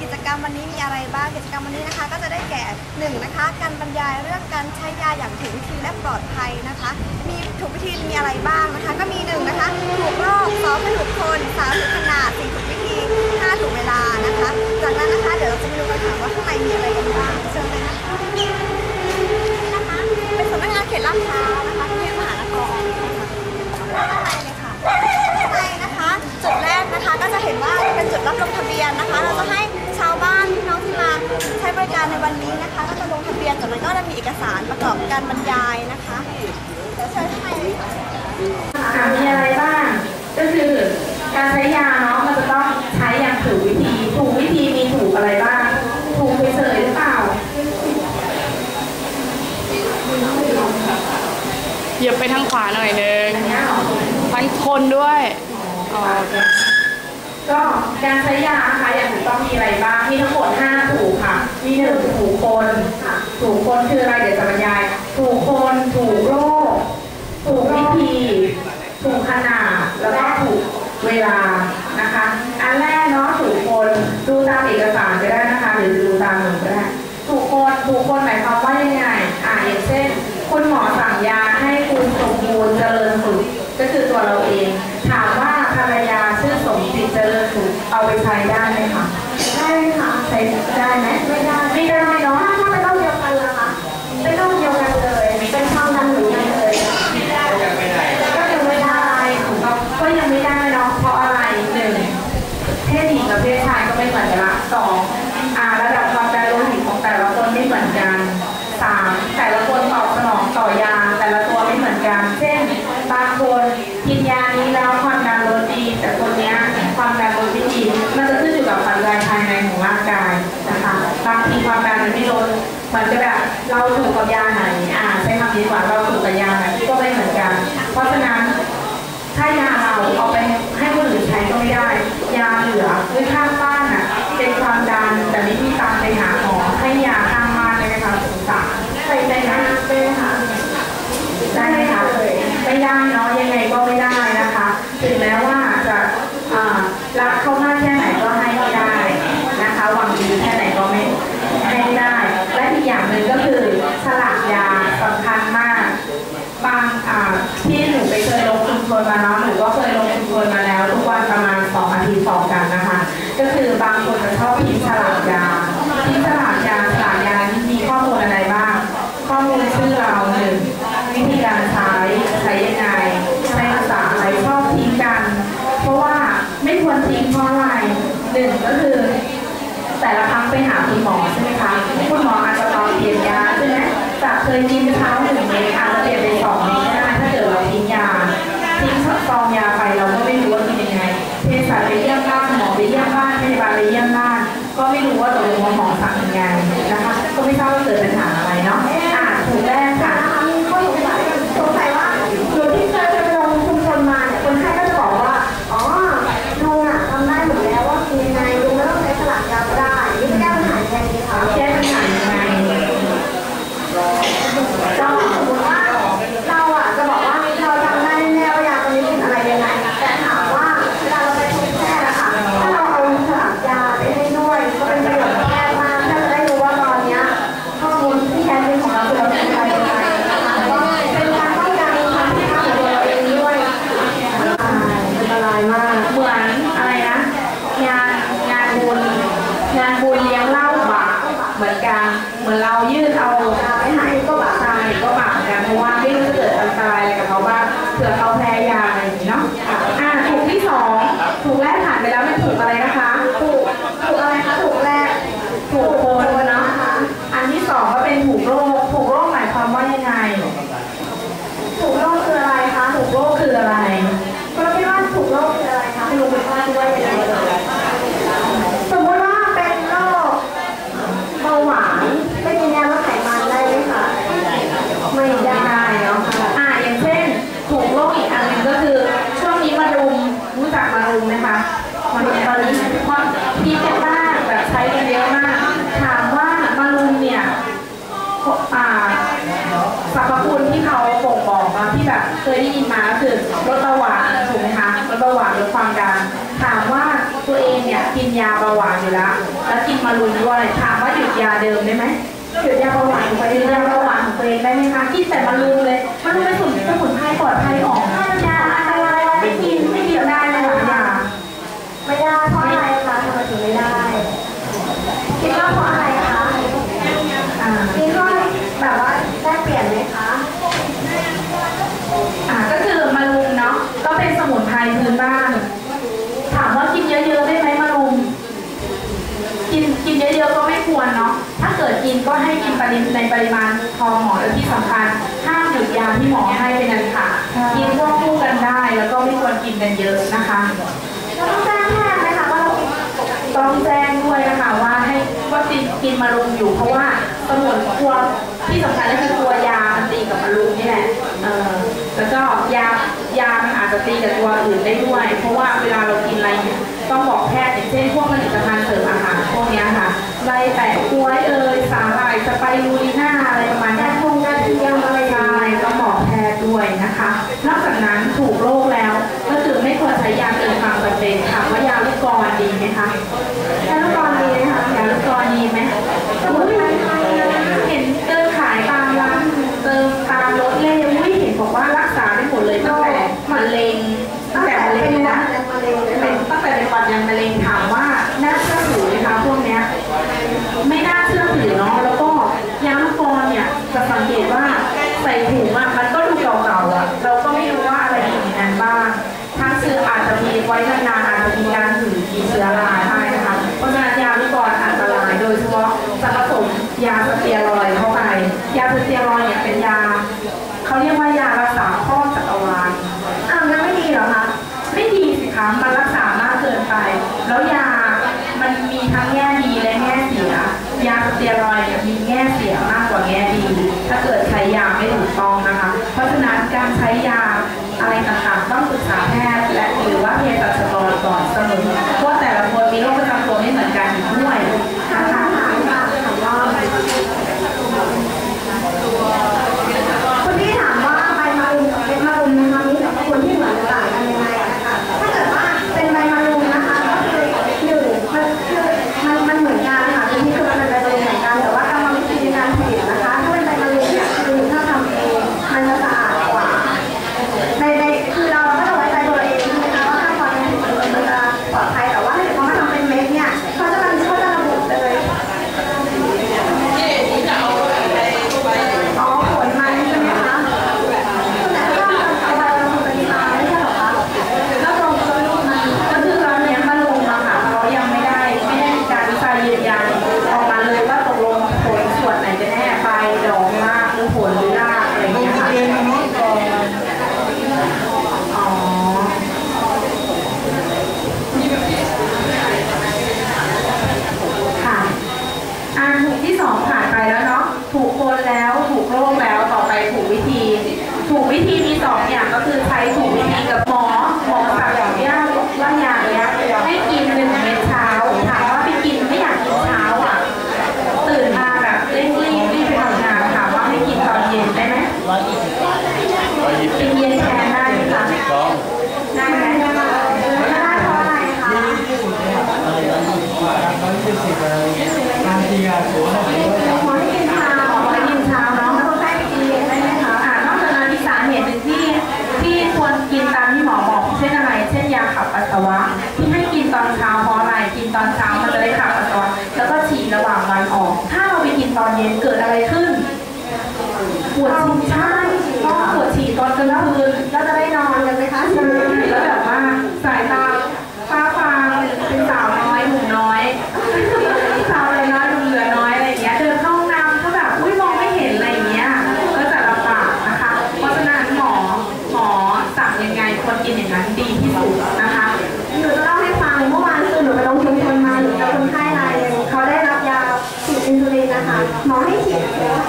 กิจกรรมวันนี้มีอะไรบ้าง กิจกรรมวันนี้นะคะ ก็จะได้แก่หนึ่งนะคะ การบรรยายเรื่องการใช้ยาอย่างถูกวิธีและปลอดภัยนะคะ มีถูกวิธีมีอะไรบ้างนะคะ ก็มีหนึ่งนะคะถูกโรคสองไม่ถูกคนสามถูกขนาดสี่ถูกวิธีห้าถูกเวลานะคะ จากนั้นนะคะเดี๋ยวเราจะไปดูกันค่ะว่าข้างในมีอะไรกันบ้างเชิญเลยนะคะนี่นะคะ เป็นสำนักงานเขตลาดพร้าวนะคะกรุงเทพมหานครข้างในเลยค่ะข้างในนะคะจุดแรกนะคะก็จะเห็นว่า ใช้บริการในวันนี้นะคะก็จะลงทะเบียนจากนั้นก็จะมีเอกสารประกอบการบรรยายนะคะเดี๋ยวเชิญข้างในเลยค่ะอ่ามีอะไรบ้าง ก็คือการใช้ยาเนาะมันจะต้องใช้อย่างถูกวิธีถูกวิธีมีถูกอะไรบ้างถูกเฉยๆหรือเปล่าเหยียบไปทางขวาหน่อยนึงอันเนี้ยเหรอทางคนด้วยอ๋อโอเค ก็การใช้ยานะคะอย่างถูกต้องมีอะไรบ้างมีทั้งหมด5ถูกค่ะ มีหนึ่งถูกคนค่ะถูกคนคืออะไรเดี๋ยวจะบรรยาย ถูกคนถูกโรคถูกวิธี ถูกขนาดแล้วก็ถูกเวลานะคะ อันแรกเนาะถูกคนดูตามเอกสารก็ได้นะคะ หรือดูตามหนูก็ได้ถูกคนถูกคนหมายความว่ายังไงอ่าอย่างเช่น คุณหมอสั่งยาให้คุณสมบูรณ์เจริญสุข อนกันเช่นบางคนกินยานี้แล้วความดันลดดี แต่คนเนี้ยความดันลดไม่ดีมันจะขึ้นอยู่กับปัจจัยภายในของร่างกายนะคะบางทีความดันมันไม่ลดมันจะแบบเราถูกกับยาไหนอ่าใช้คำนี้กว่าเราถูกกับยาไหนก็ไม่เหมือนกัน เพราะฉะนั้น รู้จักมารุมไหมคะมารุมตอนนี้เพราะพีกันมากแบบใช้กันเยอะมาก ถามว่ามารุมเนี่ยอ่าสรรพคุณที่เขาบ่งบอกมาที่แบบเคยได้ยินมาคือลดเบาหวานถูกไหมคะลดเบาหวานลดความนยาเบาหวานอยู่แล้วแล้วกินมารุนด้วยถามว่าหยุดยาเดิมได้ไหมหยุดยาเบาหวานของตัวเองยาเบาหวานของตัวเองได้ไหมคะกินแต่มารุนเลยมันเป็นสมุนไพรปลอดภัยของยาอันตรายไม่กินไม่กินได้เลยค่ะยา ไม่ได้เพราะอะไรคะทำไมถึงไม่ได้ คิดว่าเพราะอะไรคะ อ่า มีข้อแบบว่าได้เปลี่ยนไหมคะ อ่าก็คือมะรุมเนาะก็เป็นสมุนไพรพื้นบ้าน ถามว่ากินเยอะๆได้ไหมมะรุม กินกินเยอะๆก็ไม่ควรเนาะ ถ้าเกิดกินก็ให้กินปริในปริมาณพอเหมาะและที่สำคัญ ห้ามหยุดยา ที่หมอให้เป็นอันขาดกินควบคู่กันได้ แล้วก็ไม่ควรกินกันเยอะนะคะเราต้องแจ้งแพทย์ไหมคะว่าเรากินปกติต้องแจ้งด้วยนะคะว่าให้ว่ากินกินมารุมอยู่เพราะว่าสมุนตัวที่สำคัญก็คือตัวยามันตีกับมารุมนี่แหละเออแล้วก็ยายามันอาจจะตีกับตัวอื่นได้ด้วย เพราะว่าเวลาเรากินอะไรเนี่ยต้องบอกแพทย์อย่างเช่นพวกผลิตภัณฑ์เสริมอาหารพวกเนี้ยค่ะไล่แปะกล้วยเอ่ยสาหร่ายสไปรูลิน่าอะไรประมาณกเนี้ระยทงกระเทียม ถุงอะมันก็ดูเก่าๆอะ เราก็ไม่รู้ว่าอะไรอยู่ในนั้นบ้าง ทั้งเชื้ออาจจะมีไว้นานๆอาจจะมีการหืนมีเชื้อราได้นะคะ เพราะฉะนั้นยาลูกกรอนอันตรายโดยเฉพาะจะผสมยาสเตียรอยด์เข้าไป ยาสเตียรอยด์เนี่ยเป็นยาเขาเรียกว่ายารักษาข้อจักรวาลอ้าวยังไม่ดีเหรอคะ ไม่ดีสิคะมันรักษามากเกินไป แล้วยา มันมีทั้งแง่ดีและแง่เสีย ยาสเตียรอยด์เนี่ยมีแง่เสียมากกว่าแง่ดี ตอนเย็นเกิดอะไรขึ้นปวดฉี่ใช่ก็ปวดฉี่ตอนกลางคืนเราจะได้นอนกันไหมคะใช่แล้วแบบว่าสายตาฟ้าฟางเป็นสาวน้อยหนุ่มน้อยสาวอะไรน้อยหนุ่มเหลือน้อยอะไรอย่างเงี้ยเดินเข้าห้องน้ำก็แบบอุ้ยมองไม่เห็นอะไรอย่างเงี้ยก็จะลำบากนะคะ เพราะฉะนั้นหมอหมอสั่งยังไงควรกินอย่างนั้นดีที่สุดนะคะหนูจะเล่า ให้ฉีด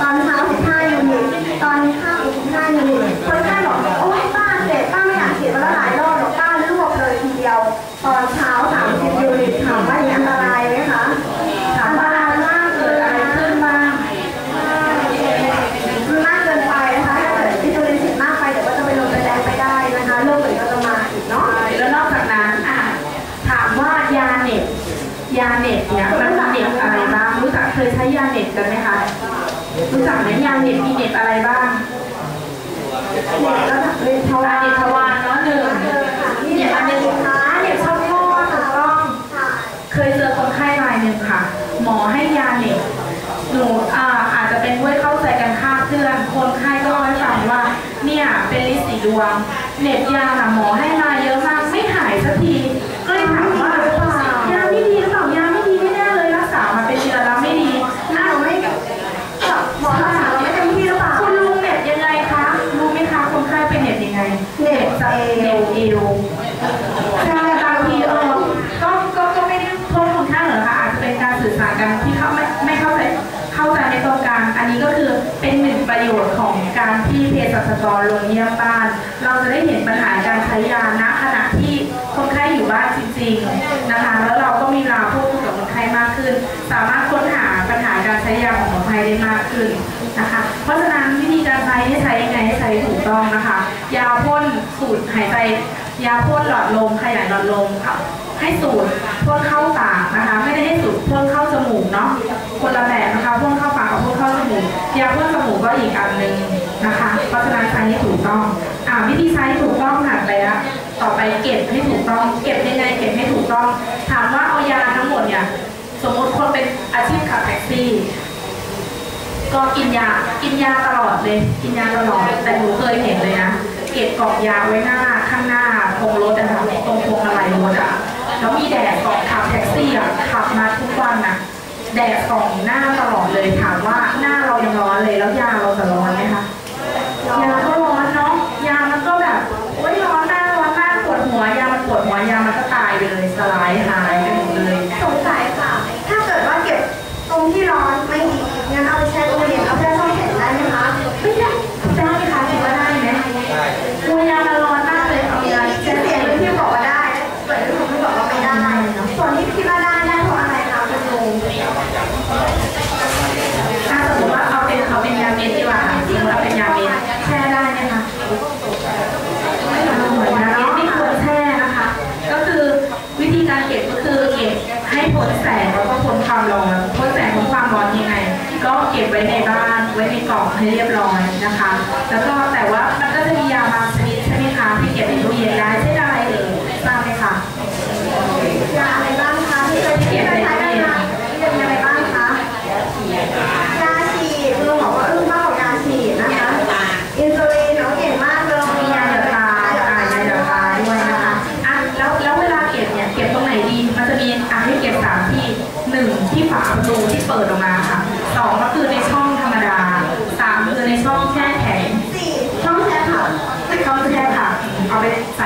ตอนเช้า15ยูนิตตอนค่ำอีก15ยูนิตคนไข้บอกโอ๊ยป้าเจ็บป้าไม่อยากฉีดมาแล้วหลายรอบหรอกป้ารวบเลยทีเดียว ตอนเช้า30ยูนิตถามว่าอย่างนี้อันตรายไหมคะถามว่าเกิดอะไรขึ้นบ้างมากเกินไปนะคะถ้าเกิดอินซูลินฉีดมากไปเดี๋ยวก็จะไปลงแดงไปได้นะคะโรคอื่นก็จะมาอีกเนาะแล้วนอกจากนั้นอะถามว่ายาเหน็บยมันเป็น ยใช้ยาเน็ตกันไหมคะรู้จักไหมยาเน็ตมีเน็ตอะไรบ้างเน็ตระดับเรนททวาวรเน็ตทวารเนาะหนึ่งนี่เน็เน็ตอันหนึ่งค่ะเน็ตช่องคลอดถูกต้องเคยเจอคนไข้รายหนึ่งค่ะ หมอให้ยาเน็ตหนูอ่าอาจจะเป็นด้วยเข้าใจกันคาดเคลื่อนคนไข้ก็เล่าให้ฟังว่า เนี่ยเป็นลิสีดวง เน็ตยาน่ะหมอให้มาเยอะ ประโยชน์ของการที่เภสัชกรลงเยี่ยมบ้าน เราจะได้เห็นปัญหาการใช้ยาณขณะที่คนไข้อยู่บ้านจริงๆนะคะแล้วเราก็มีเวลาพูดคุยกับคนไข้มากขึ้น สามารถค้นหาปัญหาการใช้ยาของคนไข้ได้มากขึ้นนะคะ เพราะฉะนั้นวิธีการใช้ให้ใช้ยังไงให้ใช้ถูกต้องนะคะ ยาพ่นสูดหายใจยาพ่นหลอดลมขยายหลอดลมค่ะให้สูดพ่นเข้าปากนะคะ ไม่ได้ให้สูดพ่นเข้าจมูกเนาะคนละแบบนะคะพ่นเข้าปากกับพ่นเข้าจมูกยาพ่น ก็อีกอันหนึ่งนะคะเพราะฉะนั้นใช้ให้ถูกต้องอ่าวิธีใช้ถูกต้องผ่านไปแล้วต่อไปเก็บให้ถูกต้อง เก็บยังไงเก็บให้ถูกต้อง ถามว่าเอายาทั้งหมดเนี่ยสมมติคนเป็นอาชีพขับแท็กซี่ ก็กินยากินยาตลอดเลย กินยาตลอดแต่หนูเคยเห็นเลยนะเก็บกล่องยาไว้หน้าข้างหน้าตรงรถอะคะตรงพวงมาลัยรถอะแล้วมีแดดส่องขับ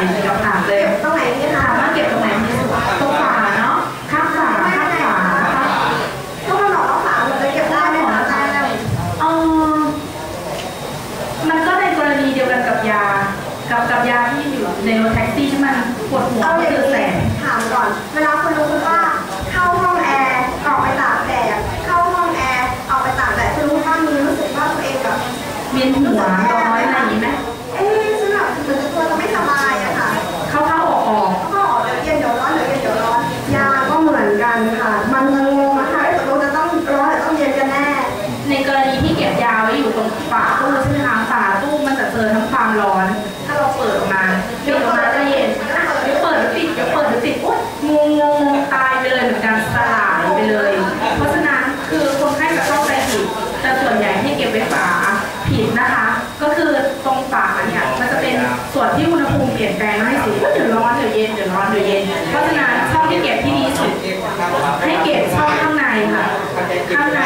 ไปใส่ในกระถางเลยตรงไหนดีคะถามว่าเก็บตรงไหนดีตรงฝาเนาะข้างฝาข้างฝานะคะก็มาบอกว่าฝาเลยเก็บได้ไหมคะเออมันก็ในกรณีเดียวกันกับยา กับกับยาที่อยู่ในรถแท็กซี่ที่มันปวดหัวเอาอก็ย่างคือแสงถามก่อน เวลาคุณลุงคุณป้าเข้าห้องแอร์ออกไปตากแดดเข้าห้องแอร์ออกไปตากแดดคุณลุงคุณป้ามีรู้สึกว่าตัวเองแบบเวียหัวร้อนอะไรอย่างนี้ไหม เดี๋ยวเย็นเดี๋ยวร้อนเดี๋ยวเย็น เพราะฉะนั้นช่องที่เก็บที่ดีที่สุดให้เก็บช่องข้างในค่ะ ข้างใน